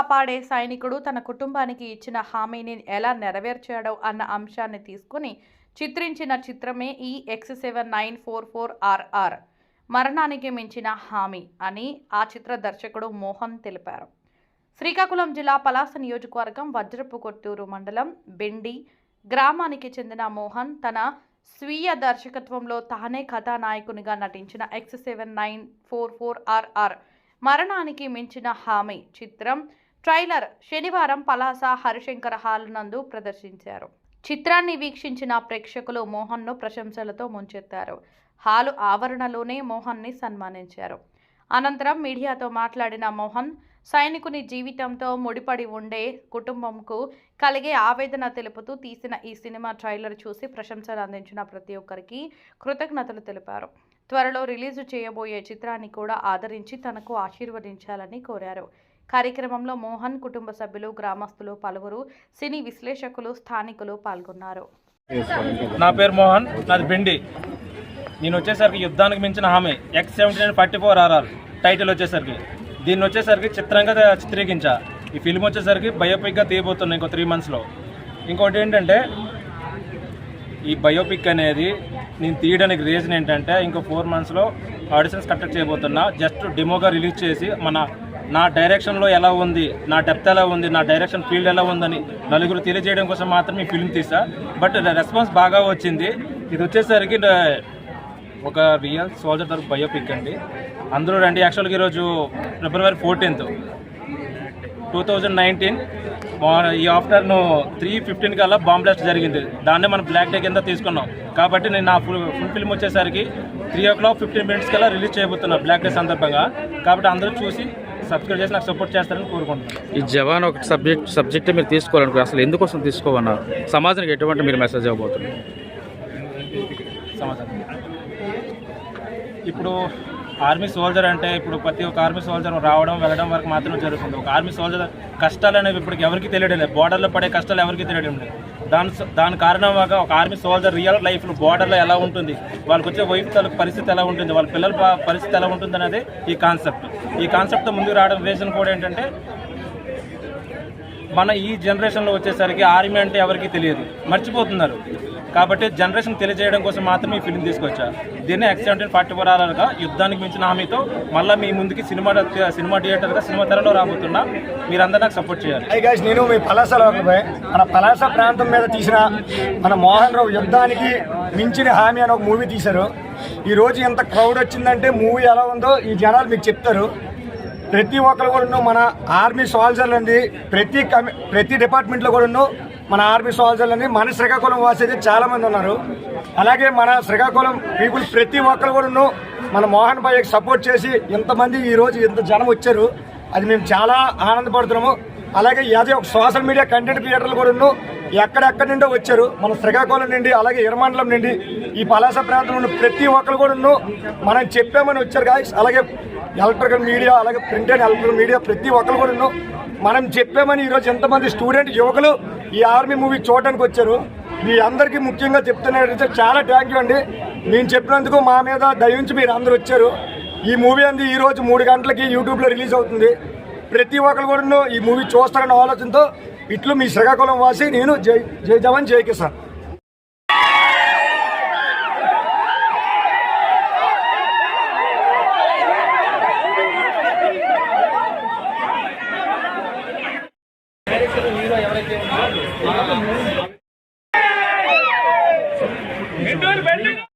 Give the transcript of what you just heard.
కాపాడే సైనికుడు తన కుటుంబానికి ఇచ్చిన హామీని ఎలా నెరవేర్చాడో అన్న అంశాన్ని తీసుకుని చిత్రించిన చిత్రమే ఈ X seven nine four four RR మరణానికి మించిన హామీ అని ఆ చిత్ర దర్శకుడు మోహన్ తెలిపారు. శ్రీకాకుళం జిల్లా పలాస నియోజకవర్గం వజ్రపు కొట్టూరు మండలం బెండి గ్రామానికి చెందిన మోహన్ తన స్వీయ దర్శకత్వంలో తానే కథానాయకునిగా నటించిన X seven nine four four RR మరణానికి మించిన హామీ చిత్రం ట్రైలర్ శనివారం పలాస హరిశంకర హాల్ నందు ప్రదర్శించారు. చిత్రాన్ని వీక్షించిన ప్రేక్షకులు మోహన్ను ప్రశంసలతో ముంచెత్తారు. హాలు ఆవరణలోనే మోహన్ని సన్మానించారు. అనంతరం మీడియాతో మాట్లాడిన మోహన్ సైనికుని జీవితంతో ముడిపడి ఉండే కుటుంబంకు కలిగే ఆవేదన తెలుపుతూ తీసిన ఈ సినిమా ట్రైలర్ చూసి ప్రశంసలు అందించిన ప్రతి ఒక్కరికి కృతజ్ఞతలు తెలిపారు. త్వరలో రిలీజు చేయబోయే చిత్రాన్ని కూడా ఆదరించి తనకు ఆశీర్వదించాలని కోరారు. కార్యక్రమంలో మోహన్ కుటుంబ సభ్యులు గ్రామస్తులు పలువురు సినీ విశ్లేషకులు స్థానికులు పాల్గొన్నారు. నా పేరు మోహన్ నాది బెండి నేను వచ్చేసరికి యుద్ధానికి మించిన హామీ X seventy nine forty four RR title వచ్చేసరికి. దీన్ని వచ్చేసరికి చిత్రంగా చిత్రీకరించా. ఈ ఫిల్మ్ వచ్చేసరికి బయోపిక్గా తీయబోతున్నాయి ఇంకో త్రీ మంత్స్లో ఇంకోటి ఏంటంటే ఈ బయోపిక్ అనేది నేను తీయడానికి రీజన్ ఏంటంటే ఇంకో ఫోర్ మంత్స్లో ఆడిషన్స్ కండక్ట్ చేయబోతున్నా. జస్ట్ డెమోగా రిలీజ్ చేసి మన నా డైరెక్షన్లో ఎలా ఉంది నా డెప్త్ ఎలా ఉంది నా డైరెక్షన్ ఫీల్డ్ ఎలా ఉందని నలుగురు తెలియజేయడం కోసం మాత్రం ఈ ఫిల్మ్ తీసా. బట్ రెస్పాన్స్ బాగా వచ్చింది. ఇది వచ్చేసరికి ఒక రియల్ సోల్జర్ తరఫు బయోపిక్ అండి. అందరూ రండి యాక్చువల్గా ఈరోజు February fourteenth two thousand nineteen ఈ ఆఫ్టర్నూన్ త్రీ ఫిఫ్టీన్ కల్లా బాంబ్ బ్లాస్ట్ జరిగింది. దాన్నే మనం బ్లాక్ డే కింద తీసుకున్నాం. కాబట్టి నేను నా ఫుల్ ఫుల్ ఫిల్మ్ వచ్చేసరికి three o'clock fifteen minutes కల్లా రిలీజ్ చేయబోతున్నా బ్లాక్ డే సందర్భంగా. కాబట్టి అందరూ చూసి సబ్స్క్రైబ్ చేసి నాకు సపోర్ట్ చేస్తారని కోరుకుంటున్నాను. ఈ జవాన్ ఒక సబ్జెక్ట్ సబ్జెక్ట్ మీరు తీసుకోవాలనుకో అసలు ఎందుకోసం తీసుకోమన్నారు సమాజానికి ఎటువంటి మీరు మెసేజ్ ఇవ్వబోతున్నారు? సమాచారం ఇప్పుడు ఆర్మీ సోల్జర్ అంటే ఇప్పుడు ప్రతి ఒక్క ఆర్మీ సోల్జర్ రావడం వెళ్ళడం వరకు మాత్రమే జరుగుతుంది. ఒక ఆర్మీ సోల్జర్ కష్టాలు అనేవి ఇప్పటికి ఎవరికి తెలియడం లేదు బోర్డర్లో పడే కష్టాలు ఎవరికి తెలియడం లేదు. దాని దాని కారణంగా ఒక ఆర్మీ సోల్జర్ రియల్ లైఫ్లో బోర్డర్లో ఎలా ఉంటుంది? వాళ్ళకి వచ్చే వైపు తల పరిస్థితి ఎలా ఉంటుంది? వాళ్ళ పిల్లల పరిస్థితి ఎలా ఉంటుంది అనేది ఈ కాన్సెప్ట్ ఈ కాన్సెప్ట్తో ముందుకు రావడం రీజన్ కూడా ఏంటంటే మన ఈ జనరేషన్లో వచ్చేసరికి ఆర్మీ అంటే ఎవరికి తెలియదు. మర్చిపోతున్నారు. కాబట్టి జనరేషన్ తెలియజేయడం కోసం మాత్రమే ఈ ఫిల్మ్ తీసుకొచ్చా. దీన్ని ఎక్స్ సెవెంటీన్ ఫార్టీ ఫోర్ ఆర్ఆర్గా యుద్ధానికి మించిన హామీతో మళ్ళీ మీ ముందుకి సినిమా సినిమా థియేటర్గా సినిమా తెరలో రాబోతున్నా మీరందరూ నాకు సపోర్ట్ చేయాలి. హై నేను మీ పలాసలో మన పలాస ప్రాంతం మీద తీసిన మన మోహన్ రావు యుద్ధానికి మించిన హామీ అని ఒక మూవీ తీశారు. ఈ రోజు ఎంత క్రౌడ్ వచ్చిందంటే మూవీ ఎలా ఉందో ఈ జనాలు మీకు చెప్తారు. ప్రతి ఒక్కరు కూడా మన ఆర్మీ సోల్జర్లు ప్రతి కమి ప్రతి డిపార్ట్మెంట్లో కూడా మన ఆర్మీ సోల్జర్లని మన శ్రీకాకుళం వాసి అయితే ఉన్నారు. అలాగే మన శ్రీకాకుళం పీపుల్ ప్రతి ఒక్కరు కూడా మన మోహన్ భాయ్కి సపోర్ట్ చేసి ఇంతమంది ఈ రోజు ఇంత జనం వచ్చారు. అది మేము చాలా ఆనందపడుతున్నాము. అలాగే అదే ఒక సోషల్ మీడియా కంటెంట్ క్రియేటర్లు కూడా ఎక్కడెక్కడి నుండో వచ్చారు. మన శ్రీకాకుళం నుండి అలాగే ఇరమండలం నుండి ఈ పలాస ప్రాంతం నుండి ప్రతి ఒక్కరు కూడా మనం చెప్పామని వచ్చారు గాయస్ అలాగే ఎలక్ట్రికల్ మీడియా అలాగే ప్రింట్ అండ్ ఎలక్ట్రికల్ మీడియా ప్రతి ఒక్కరు కూడా మనం చెప్పామని ఈరోజు ఎంతమంది స్టూడెంట్ యువకులు ఈ ఆర్మీ మూవీ చూడడానికి వచ్చారు. మీ అందరికీ ముఖ్యంగా చెప్తున్నట్టు చాలా థ్యాంక్ యూ అండి. నేను చెప్పినందుకు మా మీద దయించి మీరు అందరు వచ్చారు. ఈ మూవీ అంది ఈరోజు మూడు గంటలకి యూట్యూబ్లో రిలీజ్ అవుతుంది. ప్రతి ఒక్కరు కూడా ఈ మూవీ చూస్తారన్న ఆలోచనతో ఇట్లు మీ శ్రీకాకుళం వాసి నేను జై జై జవాన్ జై కిసాన్.